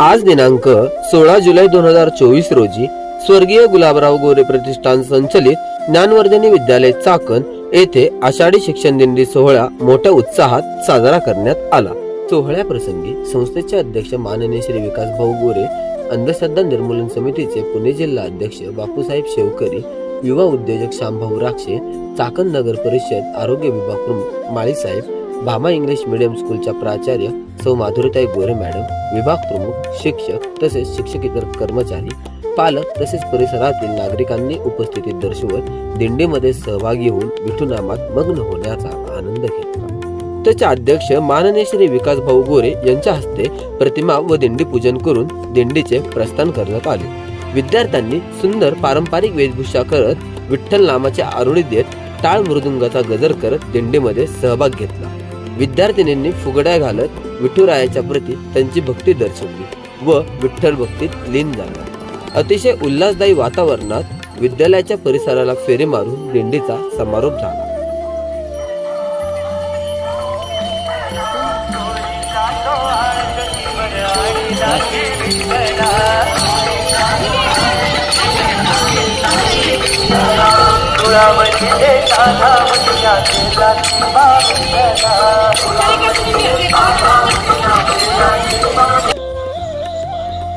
आज दिनांक सोळा जुलै दोन हजार चोवीस रोजी स्वर्गीय गुलाबराव गोरे प्रतिष्ठान संचलित ज्ञानवर्धनी विद्यालय चाकण येथे आषाढी शिक्षण दिंडी सोहळा मोठ्या उत्साहात साजरा करण्यात आला. सोहळ्याप्रसंगी संस्थेचे अध्यक्ष माननीय श्री विकास भाऊ गोरे अंधश्रद्धा निर्मूलन समितीचे पुणे जिल्हा अध्यक्ष बापूसाहेब शेवकरी युवा उद्योजक श्यामभाऊ राक्षे चाकण नगर परिषद आरोग्य विभाग प्रमुख माळीसाहेब भामा इंग्लिश मीडियम स्कूलच्या प्राचार्य सौ माधुरीताई गोरे मॅडम विभाग प्रमुख शिक्षक तसेच शिक्षकेतर कर्मचारी पालक तसेच परिसरातील नागरिकांनी उपस्थिती दर्शवत दिंडीमध्ये सहभागी होऊन विठुनामात मग्न होण्याचा आनंद घेतला. त्याचे अध्यक्ष माननीय श्री विकास भाऊ गोरे यांच्या हस्ते प्रतिमा व दिंडी पूजन करून दिंडीचे प्रस्थान करण्यात आले. विद्यार्थ्यांनी सुंदर पारंपरिक वेशभूषा करत विठ्ठल नामाचे आरुणी देत टाळ मृदुंगाचा गजर करत दिंडीमध्ये सहभाग घेतला. विद्यार्थिनींनी फुगड्या घालत विठुरायाच्या प्रती त्यांची भक्ती दर्शवली व विठ्ठल भक्तीत लीन झाला. अतिशय उल्हासदायी वातावरणात विद्यालयाच्या परिसराला फेरी मारून दिंडीचा समारोप झाला.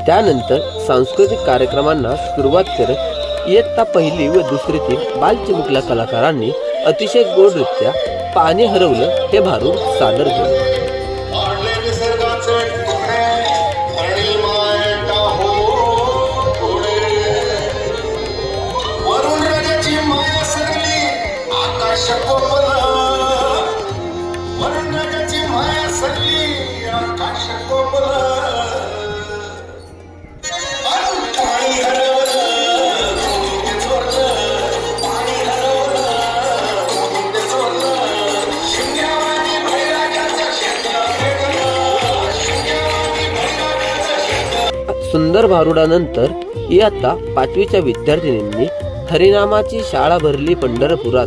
त्यानंतर सांस्कृतिक कार्यक्रमांना सुरुवात करत इयत्ता पहिली व दुसरीतील बालचिमुकल्या कलाकारांनी अतिशय गोडरित्या पाणी हरवलं हे भारून सादर केलं. सुंदर भारुडानंतर इयत्ता पाचवीच्या विद्यार्थिनींनी हरिनामाची शाळा भरली पंढरपुरात.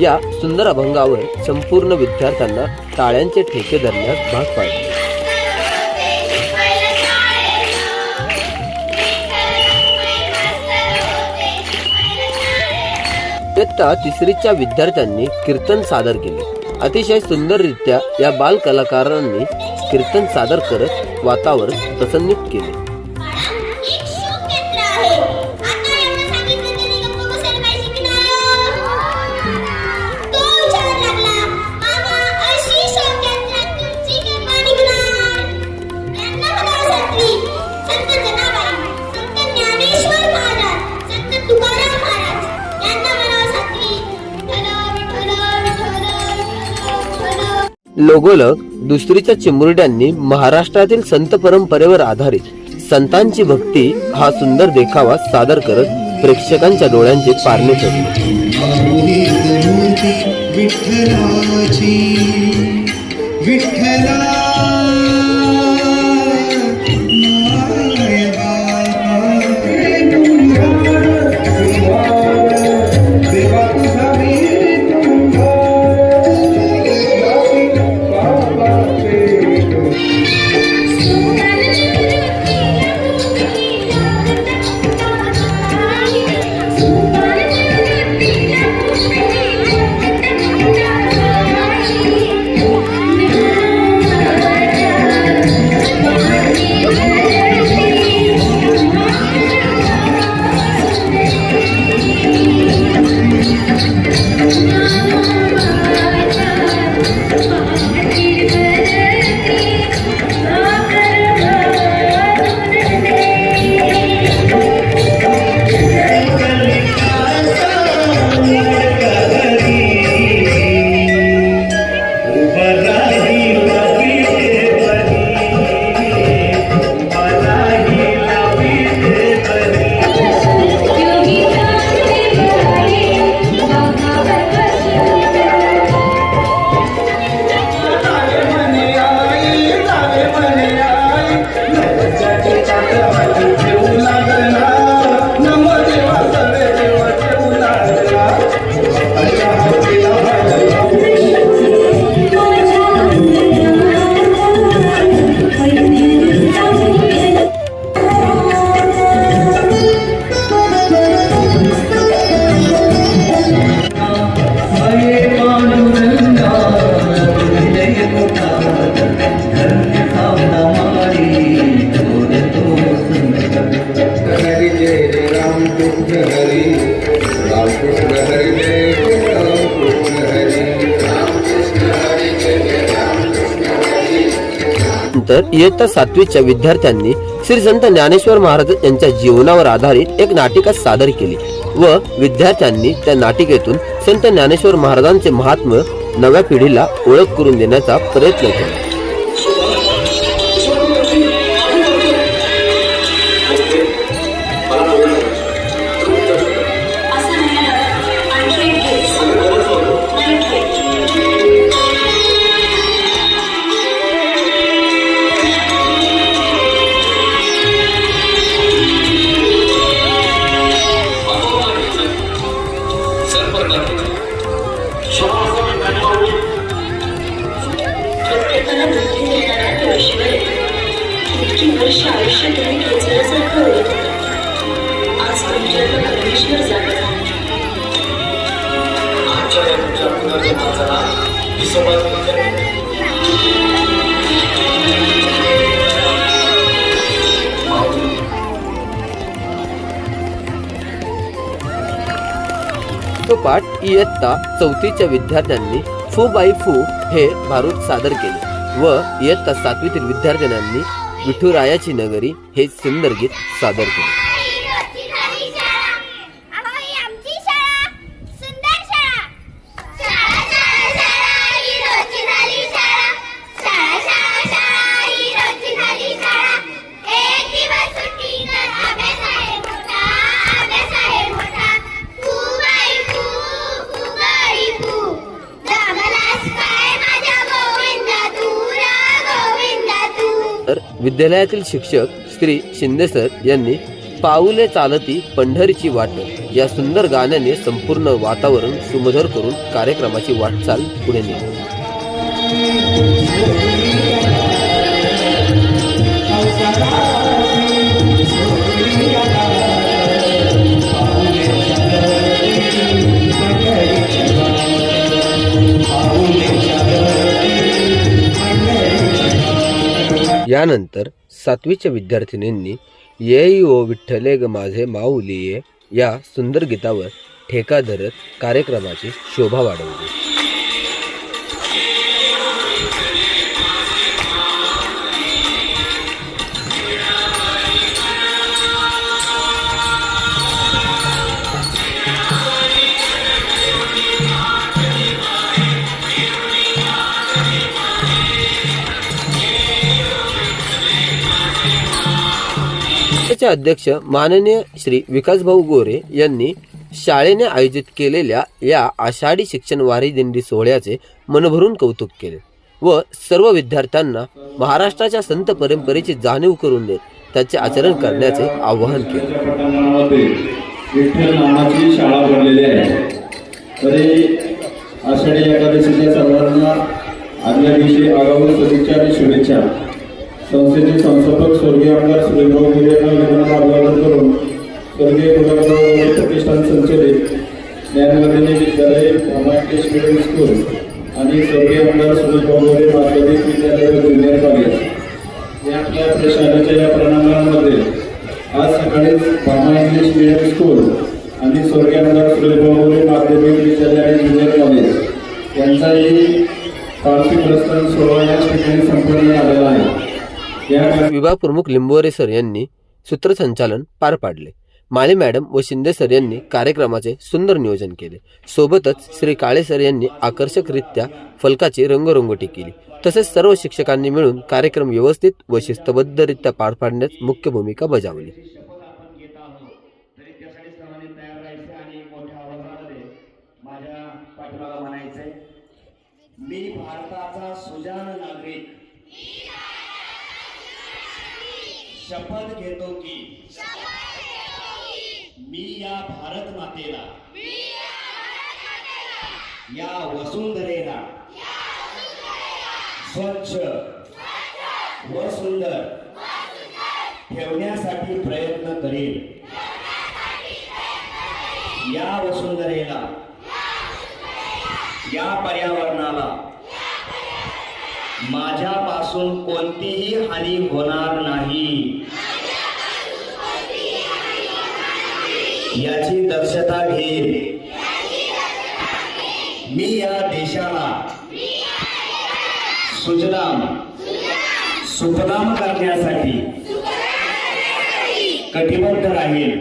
या सुंदर अभंगावर संपूर्ण विद्यार्थ्यांना टाळ्यांचे ठेके धरण्यास भाग पाडले. इयत्ता तिसरीच्या विद्यार्थ्यांनी कीर्तन सादर केले. अतिशय सुंदररित्या या बाल कलाकारांनी कीर्तन सादर करत वातावरण प्रसन्नित केले. लोगोलक दुसरीच्या चिमुरड्यांनी महाराष्ट्रातील संत परंपरेवर आधारित संतांची भक्ती हा सुंदर देखावा सादर करत प्रेक्षकांच्या डोळ्यांचे पारणे ठरले विठ्ठलाची विठ्ठला नंतर इयत्ता सातवीच्या विद्यार्थ्यांनी श्री संत ज्ञानेश्वर महाराज यांच्या जीवनावर आधारित एक नाटिका सादर केली व विद्यार्थ्यांनी त्या नाटिकेतून संत ज्ञानेश्वर महाराजांचे महात्म नव्या पिढीला ओळख करून देण्याचा प्रयत्न केला. तो पाठ इयत्ता चौथीच्या विद्यार्थ्यांनी फू बाई फू हे भारूड सादर केले व इयत्ता सातवीतील विद्यार्थ्यांनी विठुरायाची नगरी हे सुंदर गीत सादर केले. विद्यालयातील शिक्षक श्री शिंदे सर यांनी पाऊले चालती पंढरीची वाट या सुंदर गाण्याने संपूर्ण वातावरण सुमधर करून कार्यक्रमाची वाटचाल पुढे नेली. यानंतर सातवीच्या विद्यार्थिनींनी ये ओ विठ्ठले ग माझे माऊलीये या सुंदर गीतावर ठेका धरत कार्यक्रमाची शोभा वाढवली. संस्थेचे अध्यक्ष माननीय श्री विकासभाऊ गोरे यांनी शाळेने आयोजित केलेल्या या आषाढी शिक्षण वारी दिंडी सोहळ्याचे मनभरून कौतुक केले व सर्व विद्यार्थ्यांना महाराष्ट्राच्या संत परंपरेची जाणीव करून देत त्याचे आचरण करण्याचे आवाहन केले. शाळा भरलेली आहे. तरी आषाढी एकादशीच्या सर्वांना आदल्या दिवशी आगाऊ सदिच्छा आणि शुभेच्छा. संस्थेचे संस्थापक स्वर्गीय आमदार सुरेशभाऊ मोरे यांना विधानाला अभिवादन करून स्वर्गीय गुलाबराव मोरे प्रतिष्ठान संचलित ज्ञानवर्धिनी विद्यालय रामा मिडल स्कूल आणि स्वर्गीय आमदार सुरेशभाऊ मोरे माध्यमिक विद्यालय जुनियर कॉलेज या आपल्या आपल्या शाळेच्या या प्रणामांमध्ये आज सकाळी भामा इंग्लिश मिडियम स्कूल आणि स्वर्गीय आमदार सुरेशभाऊ मोरे माध्यमिक विद्यालय आणि ज्युनियर कॉलेज यांचाही पार्थिव प्रस्थान सोहळा या ठिकाणी संपन्न झालेला आहे. विभाग प्रमुख लिंबोरे सर यांनी सूत्रसंचालन पार पाडले. माले मॅडम व शिंदे सर यांनी कार्यक्रमाचे सुंदर नियोजन केले. सोबतच श्री काळे सर यांनी आकर्षकरित्या फलकाची रंगरंगोटी केली. तसेच सर्व शिक्षकांनी मिळून कार्यक्रम व्यवस्थित व शिस्तबद्धरित्या पार पाडण्यात मुख्य भूमिका बजावली. मी भारताचा घेत नागरिक तरी त्यासाठी सर्वांनी तयार राहायचं आणि मोठ्या आवाजामध्ये माझ्या पाठीमागा म्हणायचंय मी भारताचा सुजान नागरिक शपथ घेतो की मी या भारत मातेला या वसुंधरेला स्वच्छ व सुंदर ठेवण्यासाठी प्रयत्न करेल या वसुंधरेला या पर्यावरणाला माझ्यापासून कोणतीही हानी होणार नाही. याची दक्षता घेईन. मी या देशाला सुजलाम सुखनाम करण्यासाठी कटिबद्ध राहील